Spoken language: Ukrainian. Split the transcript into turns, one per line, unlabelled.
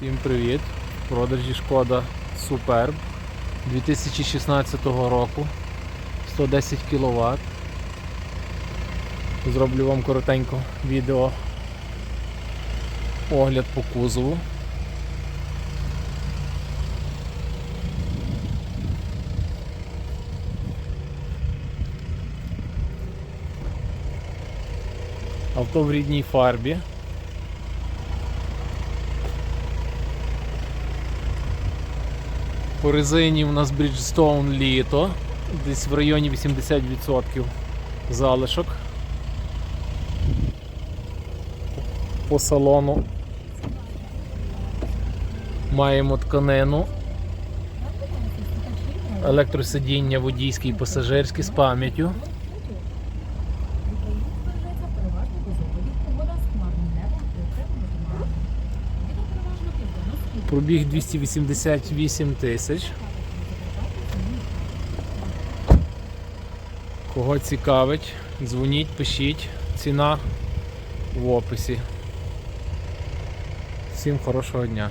Всім привіт! В продажі шкода Superb 2016 року 110 кВт. Зроблю вам коротенько відео огляд по кузову. Авто в рідній фарбі. По резині у нас Bridgestone літо, десь в районі 80% залишок. По салону маємо тканину, електросидіння водійське і пасажирське з пам'яттю. Пробіг 288 тисяч. Кого цікавить, дзвоніть, пишіть. Ціна в описі. Всім хорошого дня.